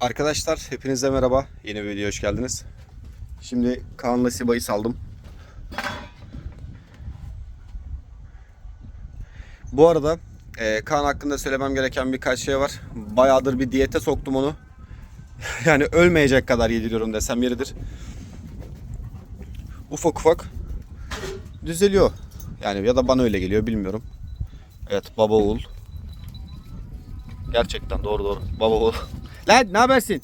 Arkadaşlar hepinize merhaba. Yeni bir videoya hoş geldiniz. Şimdi Kaan'la Siba'yı saldım. Bu arada e, Kaan hakkında söylemem gereken birkaç şey var. Bayağıdır bir diyete soktum onu. yani ölmeyecek kadar yediriyorum desem yeridir. Ufak ufak düzeliyor. Yani ya da bana öyle geliyor bilmiyorum. Evet baba oğul. Gerçekten doğru doğru. Baba oğul. Lan ne habersin?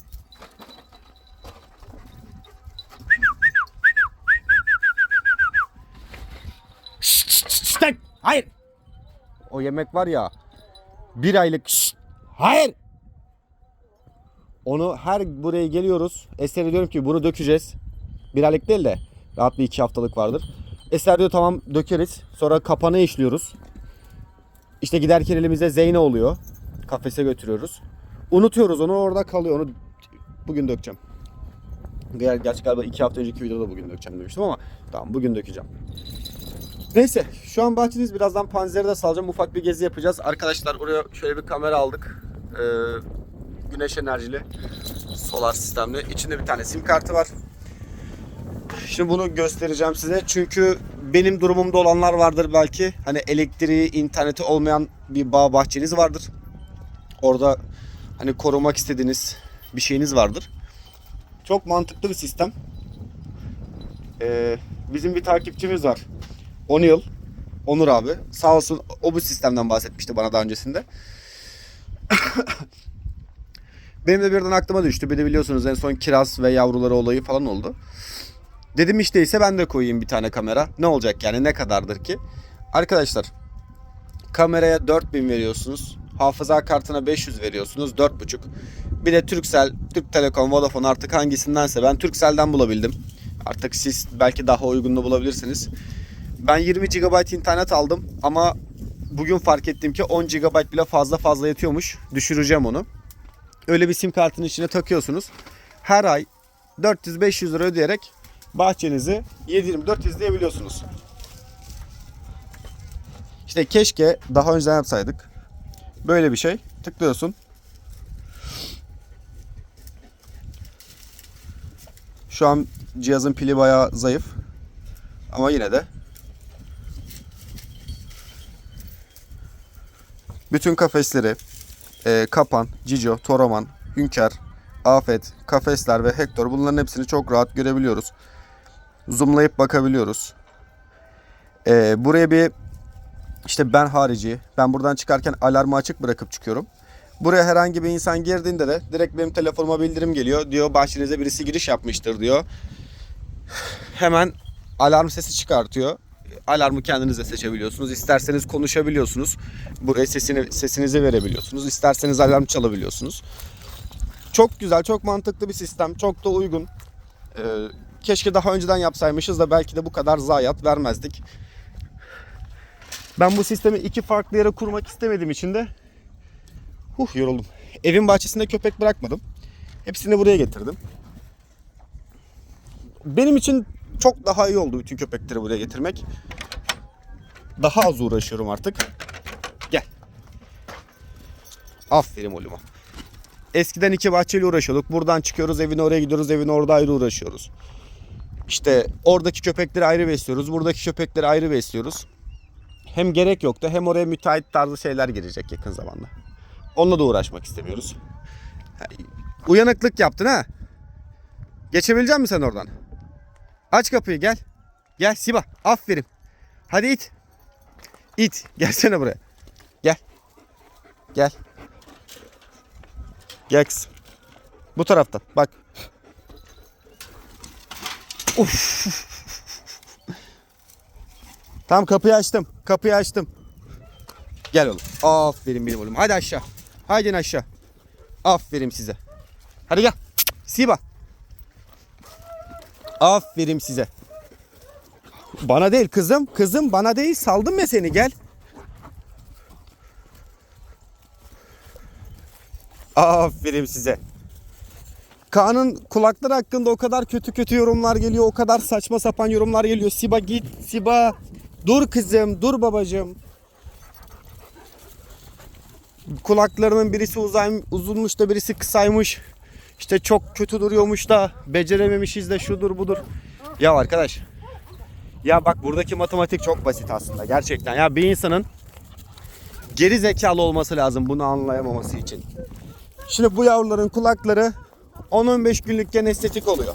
Şşt! Hayır. O yemek var ya. Bir aylık. Şşt, hayır. Onu her buraya geliyoruz. Eser'e diyorum ki bunu dökeceğiz. Bir aylık değil de rahat bir iki haftalık vardır. Eser diyor tamam dökeriz. Sonra kapana işliyoruz. İşte giderken elimizde Zeyne oluyor. Kafese götürüyoruz. Unutuyoruz onu orada kalıyor. Onu bugün dökeceğim. Ger- Gerçi galiba iki hafta önceki videoda bugün dökeceğim demiştim ama tamam bugün dökeceğim. Neyse şu an bahçedeyiz. Birazdan panzeri de salacağım. Ufak bir gezi yapacağız. Arkadaşlar oraya şöyle bir kamera aldık. Ee, güneş enerjili. Solar sistemli. İçinde bir tane sim kartı var. Şimdi bunu göstereceğim size. Çünkü benim durumumda olanlar vardır belki. Hani elektriği, interneti olmayan bir bağ bahçeniz vardır. Orada hani korumak istediğiniz bir şeyiniz vardır. Çok mantıklı bir sistem. Ee, bizim bir takipçimiz var. 10 yıl. Onur abi. Sağ olsun o bu sistemden bahsetmişti bana daha öncesinde. Benim de birden aklıma düştü. Bir de biliyorsunuz en son kiraz ve yavruları olayı falan oldu. Dedim işte ise ben de koyayım bir tane kamera. Ne olacak yani ne kadardır ki? Arkadaşlar kameraya 4000 veriyorsunuz. Hafıza kartına 500 veriyorsunuz. 4.5. Bir de Turkcell, Türk Telekom, Vodafone artık hangisindense ben Turkcell'den bulabildim. Artık siz belki daha uygununu bulabilirsiniz. Ben 20 GB internet aldım ama bugün fark ettim ki 10 GB bile fazla fazla yetiyormuş. Düşüreceğim onu. Öyle bir sim kartının içine takıyorsunuz. Her ay 400-500 lira ödeyerek bahçenizi 7-24 izleyebiliyorsunuz. İşte keşke daha önceden yapsaydık. Böyle bir şey. Tıklıyorsun. Şu an cihazın pili bayağı zayıf. Ama yine de bütün kafesleri e, Kapan, Cicio, Toroman, Hünkar, Afet, Kafesler ve Hector bunların hepsini çok rahat görebiliyoruz. Zoomlayıp bakabiliyoruz. E, buraya bir işte ben harici, ben buradan çıkarken alarmı açık bırakıp çıkıyorum. Buraya herhangi bir insan girdiğinde de direkt benim telefonuma bildirim geliyor. Diyor bahçenize birisi giriş yapmıştır diyor. Hemen alarm sesi çıkartıyor. Alarmı kendiniz de seçebiliyorsunuz. İsterseniz konuşabiliyorsunuz. Buraya sesini sesinizi verebiliyorsunuz. İsterseniz alarm çalabiliyorsunuz. Çok güzel, çok mantıklı bir sistem. Çok da uygun. Ee, keşke daha önceden yapsaymışız da belki de bu kadar zayiat vermezdik. Ben bu sistemi iki farklı yere kurmak istemediğim için de huh, yoruldum. Evin bahçesinde köpek bırakmadım. Hepsini buraya getirdim. Benim için çok daha iyi oldu bütün köpekleri buraya getirmek. Daha az uğraşıyorum artık. Gel. Aferin oğluma. Eskiden iki bahçeyle uğraşıyorduk. Buradan çıkıyoruz evine oraya gidiyoruz evine orada ayrı uğraşıyoruz. İşte oradaki köpekleri ayrı besliyoruz. Buradaki köpekleri ayrı besliyoruz. Hem gerek yoktu hem oraya müteahhit tarzı şeyler girecek yakın zamanda. Onunla da uğraşmak istemiyoruz. Uyanıklık yaptın ha. Geçebilecek misin sen oradan? Aç kapıyı gel. Gel Siba. Aferin. Hadi it. İt. Gelsene buraya. Gel. Gel. Gel kızım. Bu taraftan. Bak. Uf. Tamam kapıyı açtım. Kapıyı açtım. Gel oğlum. Aferin benim oğlum. Hadi aşağı. Haydi in aşağı. Aferin size. Hadi gel. Siba. Aferin size. Bana değil kızım. Kızım bana değil. Saldım ya seni gel. Aferin size. Kaan'ın kulakları hakkında o kadar kötü kötü yorumlar geliyor. O kadar saçma sapan yorumlar geliyor. Siba git. Siba. Dur kızım. Dur babacığım. Kulaklarının birisi uzay, uzunmuş da birisi kısaymış. İşte çok kötü duruyormuş da becerememişiz de şudur budur. Ya arkadaş ya bak buradaki matematik çok basit aslında gerçekten. Ya bir insanın geri zekalı olması lazım bunu anlayamaması için. Şimdi bu yavruların kulakları 10-15 günlükken estetik oluyor.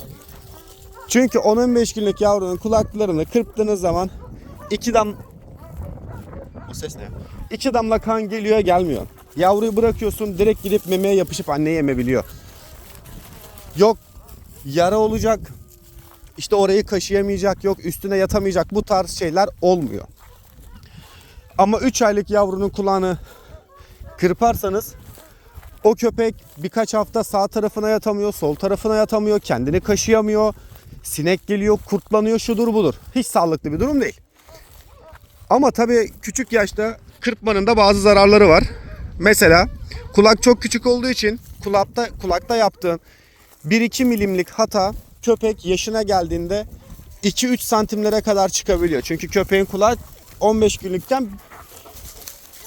Çünkü 10-15 günlük yavrunun kulaklarını kırptığınız zaman iki dam o ses ne? İki damla kan geliyor gelmiyor. Yavruyu bırakıyorsun direkt gidip memeye yapışıp anneyi emebiliyor. Yok yara olacak. İşte orayı kaşıyamayacak, yok üstüne yatamayacak. Bu tarz şeyler olmuyor. Ama 3 aylık yavrunun kulağını kırparsanız o köpek birkaç hafta sağ tarafına yatamıyor, sol tarafına yatamıyor, kendini kaşıyamıyor. Sinek geliyor, kurtlanıyor, şudur budur. Hiç sağlıklı bir durum değil. Ama tabii küçük yaşta kırpmanın da bazı zararları var. Mesela kulak çok küçük olduğu için kulakta kulakta yaptığın 1-2 milimlik hata köpek yaşına geldiğinde 2-3 santimlere kadar çıkabiliyor. Çünkü köpeğin kulağı 15 günlükken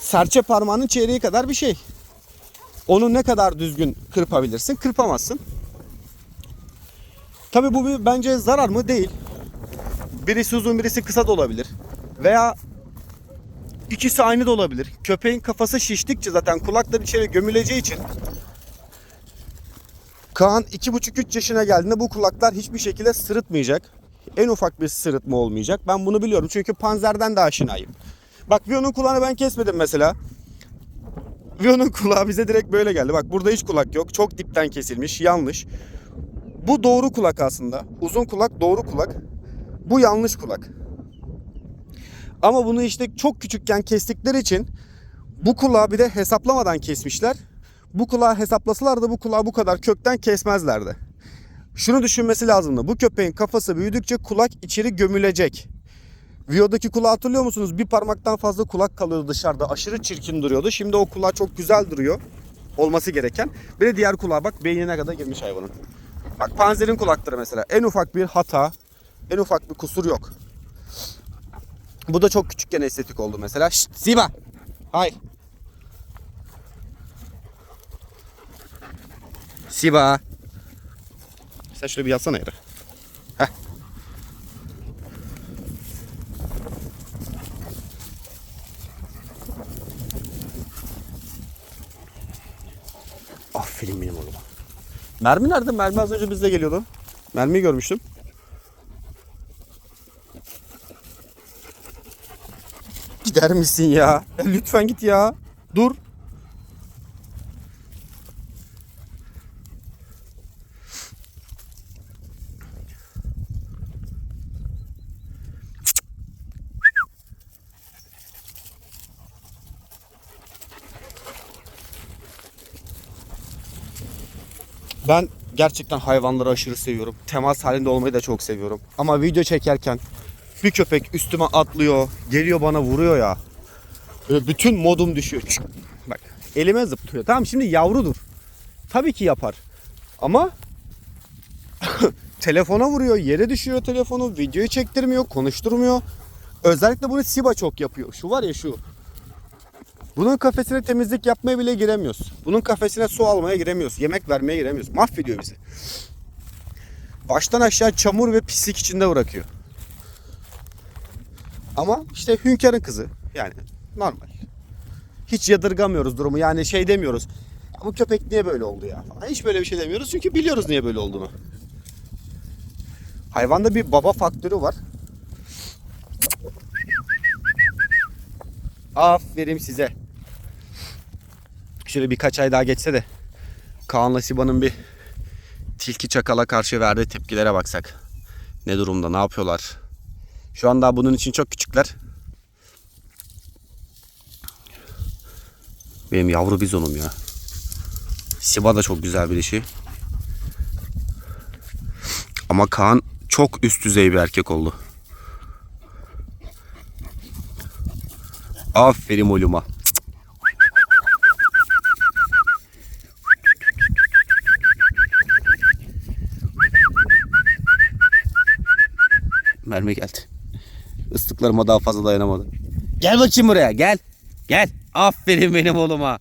serçe parmağının çeyreği kadar bir şey. Onu ne kadar düzgün kırpabilirsin? Kırpamazsın. Tabii bu bir bence zarar mı? Değil. Birisi uzun birisi kısa da olabilir. Veya ikisi aynı da olabilir. Köpeğin kafası şiştikçe zaten kulaklar içeri gömüleceği için Kaan 2,5-3 yaşına geldiğinde bu kulaklar hiçbir şekilde sırıtmayacak. En ufak bir sırıtma olmayacak. Ben bunu biliyorum çünkü panzerden de aşinayım. Bak Vion'un kulağını ben kesmedim mesela. Vion'un kulağı bize direkt böyle geldi. Bak burada hiç kulak yok. Çok dipten kesilmiş. Yanlış. Bu doğru kulak aslında. Uzun kulak doğru kulak. Bu yanlış kulak. Ama bunu işte çok küçükken kestikleri için bu kulağı bir de hesaplamadan kesmişler. Bu kulağı hesaplasalar da bu kulağı bu kadar kökten kesmezlerdi. Şunu düşünmesi lazımdı. Bu köpeğin kafası büyüdükçe kulak içeri gömülecek. Viyodaki kulağı hatırlıyor musunuz? Bir parmaktan fazla kulak kalıyordu dışarıda. Aşırı çirkin duruyordu. Şimdi o kulağı çok güzel duruyor. Olması gereken. Bir de diğer kulağa bak beynine kadar girmiş hayvanın. Bak panzerin kulakları mesela. En ufak bir hata, en ufak bir kusur yok. Bu da çok küçükken estetik oldu mesela. Şşt, Siba. Hayır. Siba. Sen şöyle bir yatsana yere. Heh. Aferin benim oğluma. Mermi nerede? Mermi az önce bizde geliyordu. Mermiyi görmüştüm. Gider misin ya? Lütfen git ya. Dur. Ben gerçekten hayvanları aşırı seviyorum. Temas halinde olmayı da çok seviyorum. Ama video çekerken bir köpek üstüme atlıyor, geliyor bana vuruyor ya. Böyle bütün modum düşüyor. Çık. Bak elime zıplıyor. Tamam şimdi yavrudur. Tabii ki yapar. Ama telefona vuruyor, yere düşüyor telefonu, videoyu çektirmiyor, konuşturmuyor. Özellikle bunu Siba çok yapıyor. Şu var ya şu. Bunun kafesine temizlik yapmaya bile giremiyoruz. Bunun kafesine su almaya giremiyoruz. Yemek vermeye giremiyoruz. Mahvediyor bizi. Baştan aşağı çamur ve pislik içinde bırakıyor. Ama işte hünkârın kızı. Yani normal. Hiç yadırgamıyoruz durumu. Yani şey demiyoruz. Bu köpek niye böyle oldu ya? Hiç böyle bir şey demiyoruz. Çünkü biliyoruz niye böyle olduğunu. Hayvanda bir baba faktörü var. Aferin size. Şöyle birkaç ay daha geçse de Kaan'la Siba'nın bir tilki çakala karşı verdiği tepkilere baksak. Ne durumda, ne yapıyorlar? Şu an daha bunun için çok küçükler. Benim yavru bizonum ya. Siba da çok güzel bir dişi. Ama Kaan çok üst düzey bir erkek oldu. Aferin oğluma. Mermi geldi. Islıklarıma daha fazla dayanamadı. Gel bakayım buraya gel. Gel. Aferin benim oğluma.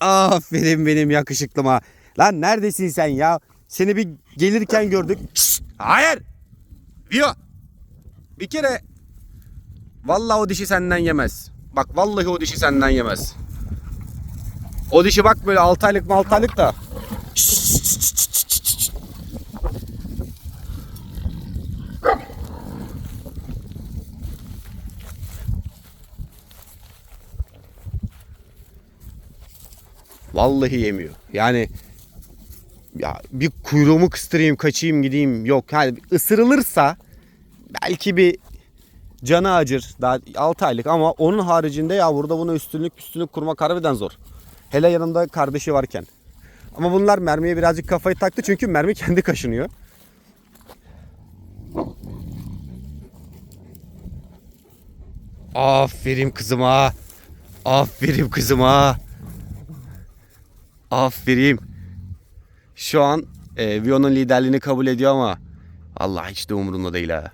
Aferin benim yakışıklıma. Lan neredesin sen ya? Seni bir gelirken gördük. Şşt! hayır. Vio. Bir kere vallahi o dişi senden yemez. Bak vallahi o dişi senden yemez. O dişi bak böyle 6 aylık 6 aylık da. Vallahi yemiyor. Yani ya bir kuyruğumu kıstırayım, kaçayım, gideyim yok. Yani ısırılırsa belki bir canı acır. Daha 6 aylık ama onun haricinde ya burada buna üstünlük üstünlük kurmak harbiden zor. Hele yanında kardeşi varken. Ama bunlar mermiye birazcık kafayı taktı çünkü mermi kendi kaşınıyor. Aferin kızıma. Aferin kızıma. Aferin. Şu an e, Vio'nun liderliğini kabul ediyor ama Allah hiç de umurumda değil ha.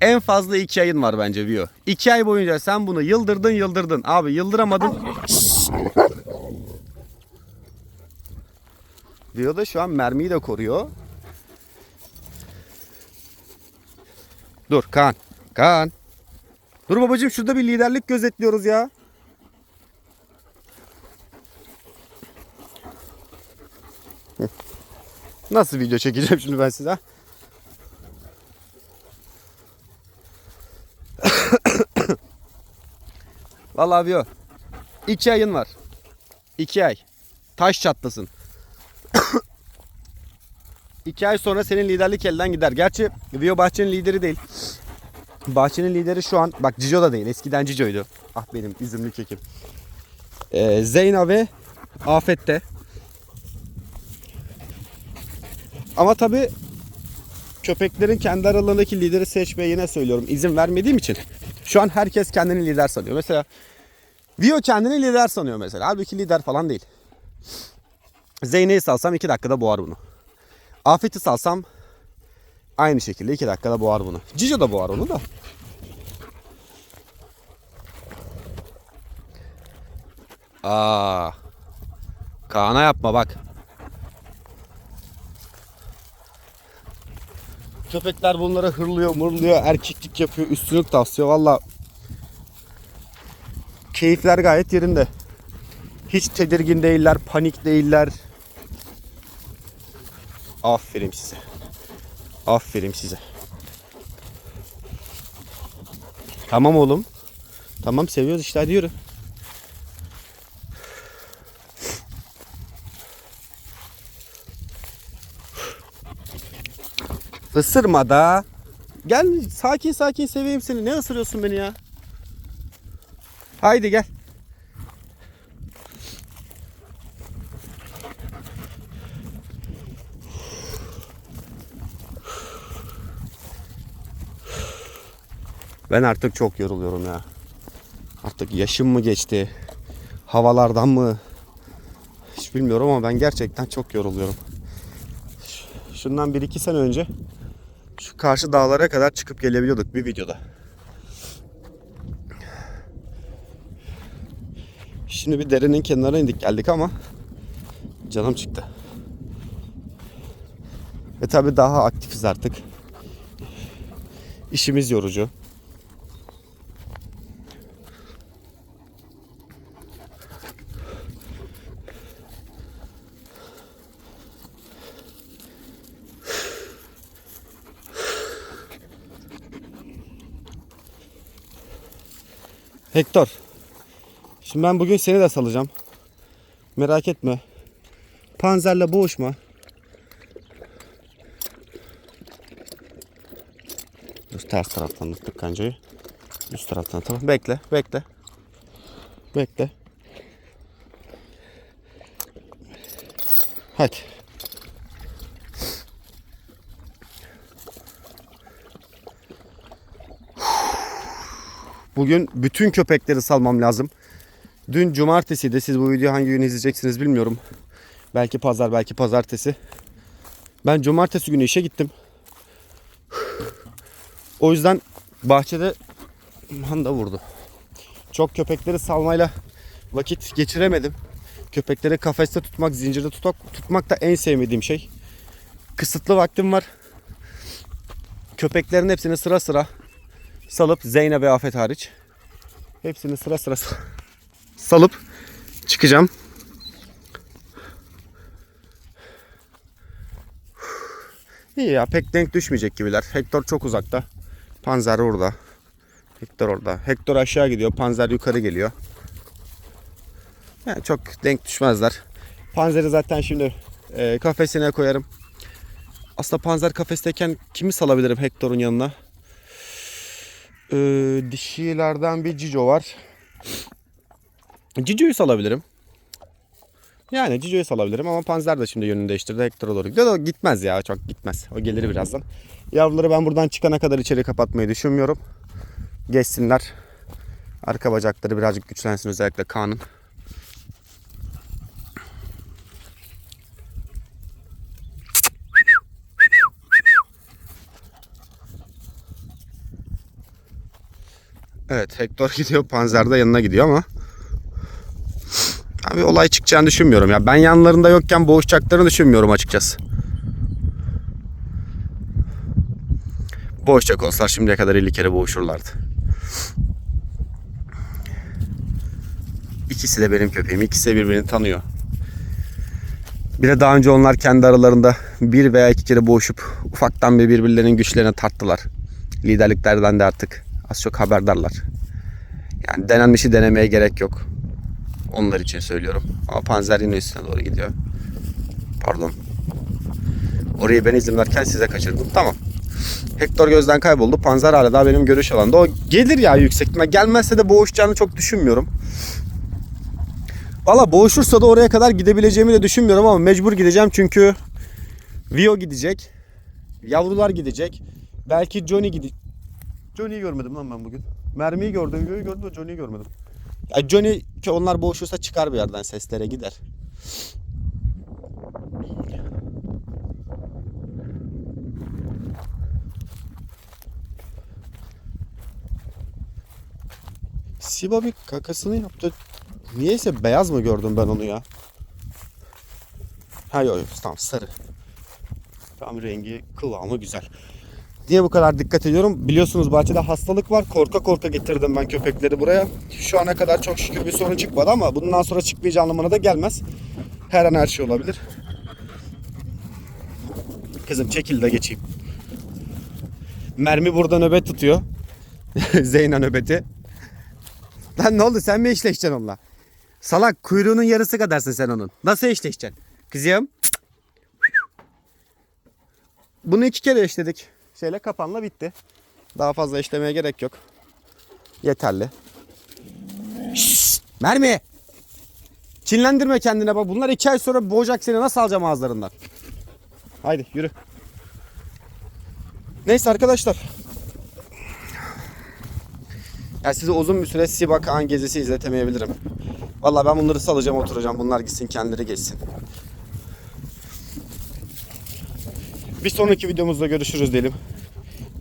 En fazla iki ayın var bence Vio. İki ay boyunca sen bunu yıldırdın yıldırdın. Abi yıldıramadın. Vio da şu an mermiyi de koruyor. Dur Kaan. Kaan. Dur babacığım şurada bir liderlik gözetliyoruz ya. Nasıl video çekeceğim şimdi ben size? Vallahi Vio. İki ayın var. İki ay. Taş çatlasın. İki ay sonra senin liderlik elden gider. Gerçi Vio bahçenin lideri değil. Bahçenin lideri şu an bak Cico da değil. Eskiden Cico'ydu. Ah benim üzümlü kekim. Ee, Zeyna ve Afet'te. Ama tabi köpeklerin kendi aralarındaki lideri seçmeye yine söylüyorum. izin vermediğim için şu an herkes kendini lider sanıyor. Mesela Vio kendini lider sanıyor mesela. Halbuki lider falan değil. Zeyne'yi salsam 2 dakikada boğar bunu. Afet'i salsam aynı şekilde 2 dakikada boğar bunu. Cico da boğar onu da. Aa. Kaan'a yapma bak. Köpekler bunlara hırlıyor, mırlıyor, erkeklik yapıyor, üstünlük taslıyor. Valla keyifler gayet yerinde. Hiç tedirgin değiller, panik değiller. Aferin size. Aferin size. Tamam oğlum. Tamam seviyoruz işte hadi yürü. Isırma da. Gel sakin sakin seveyim seni. Ne ısırıyorsun beni ya? Haydi gel. Ben artık çok yoruluyorum ya. Artık yaşım mı geçti? Havalardan mı? Hiç bilmiyorum ama ben gerçekten çok yoruluyorum. Şundan 1-2 sene önce şu karşı dağlara kadar çıkıp gelebiliyorduk bir videoda. Şimdi bir derenin kenarına indik geldik ama canım çıktı. Ve tabi daha aktifiz artık. İşimiz yorucu. Hector. Şimdi ben bugün seni de salacağım. Merak etme. Panzerle boğuşma. Dur ters taraftan tuttuk kancayı. Üst taraftan tamam. Bekle, bekle. Bekle. Hadi. Bugün bütün köpekleri salmam lazım. Dün cumartesiydi. Siz bu videoyu hangi gün izleyeceksiniz bilmiyorum. Belki pazar, belki pazartesi. Ben cumartesi günü işe gittim. O yüzden bahçede manda vurdu. Çok köpekleri salmayla vakit geçiremedim. Köpekleri kafeste tutmak, zincirde tutmak, tutmak da en sevmediğim şey. Kısıtlı vaktim var. Köpeklerin hepsini sıra sıra salıp Zeynep ve Afet hariç hepsini sıra sıra salıp çıkacağım. İyi ya pek denk düşmeyecek gibiler. Hector çok uzakta. Panzer orada. Hector orada. Hector aşağı gidiyor. Panzer yukarı geliyor. Yani çok denk düşmezler. Panzeri zaten şimdi e, kafesine koyarım. Aslında Panzer kafesteyken kimi salabilirim Hector'un yanına? Ee, dişilerden bir Cico var. Cico'yu salabilirim. Yani Cico'yu salabilirim ama Panzer de şimdi yönünü değiştirdi. Hector'a doğru gidiyor. gitmez ya çok gitmez. O gelir birazdan. Yavruları ben buradan çıkana kadar içeri kapatmayı düşünmüyorum. Geçsinler. Arka bacakları birazcık güçlensin özellikle Kaan'ın. Evet Hector gidiyor Panzer de yanına gidiyor ama Abi olay çıkacağını düşünmüyorum ya. Ben yanlarında yokken boğuşacaklarını düşünmüyorum açıkçası. Boğuşacak olsalar şimdiye kadar 50 kere boğuşurlardı. İkisi de benim köpeğim. İkisi de birbirini tanıyor. Bir de daha önce onlar kendi aralarında bir veya iki kere boğuşup ufaktan bir birbirlerinin güçlerini tarttılar. Liderliklerden de artık az çok haberdarlar. Yani denenmişi denemeye gerek yok. Onlar için söylüyorum. Ama panzer yine üstüne doğru gidiyor. Pardon. Orayı ben izin verirken size kaçırdım. Tamam. Hector gözden kayboldu. Panzer hala daha benim görüş alanında. O gelir ya yüksek ihtimal. Gelmezse de boğuşacağını çok düşünmüyorum. Valla boğuşursa da oraya kadar gidebileceğimi de düşünmüyorum ama mecbur gideceğim çünkü Vio gidecek. Yavrular gidecek. Belki Johnny gidecek. Johnny'yi görmedim lan ben bugün. Mermiyi gördüm, Vio'yu gördüm de Johnny'yi görmedim. Ya Johnny ki onlar boğuşursa çıkar bir yerden seslere gider. Siba bir kakasını yaptı. Niyeyse beyaz mı gördüm ben onu ya? Ha yok yok tamam sarı. Tam rengi kıvamı güzel. Niye bu kadar dikkat ediyorum? Biliyorsunuz bahçede hastalık var. Korka korka getirdim ben köpekleri buraya. Şu ana kadar çok şükür bir sorun çıkmadı ama bundan sonra çıkmayacağı anlamına da gelmez. Her an her şey olabilir. Kızım çekil de geçeyim. Mermi burada nöbet tutuyor. Zeyna nöbeti. Lan ne oldu sen mi eşleşeceksin onunla? Salak kuyruğunun yarısı kadarsın sen onun. Nasıl eşleşeceksin? Kızım. Bunu iki kere eşledik. Şeyle kapanla bitti. Daha fazla eşlemeye gerek yok. Yeterli. Şşş, mermi. Çinlendirme kendine bak. Bunlar iki ay sonra boğacak seni. Nasıl alacağım ağızlarından? Haydi yürü. Neyse arkadaşlar. Ya size uzun bir süre Siba Kaan gezisi izletemeyebilirim. Vallahi ben bunları salacağım oturacağım. Bunlar gitsin kendileri geçsin. Bir sonraki videomuzda görüşürüz diyelim.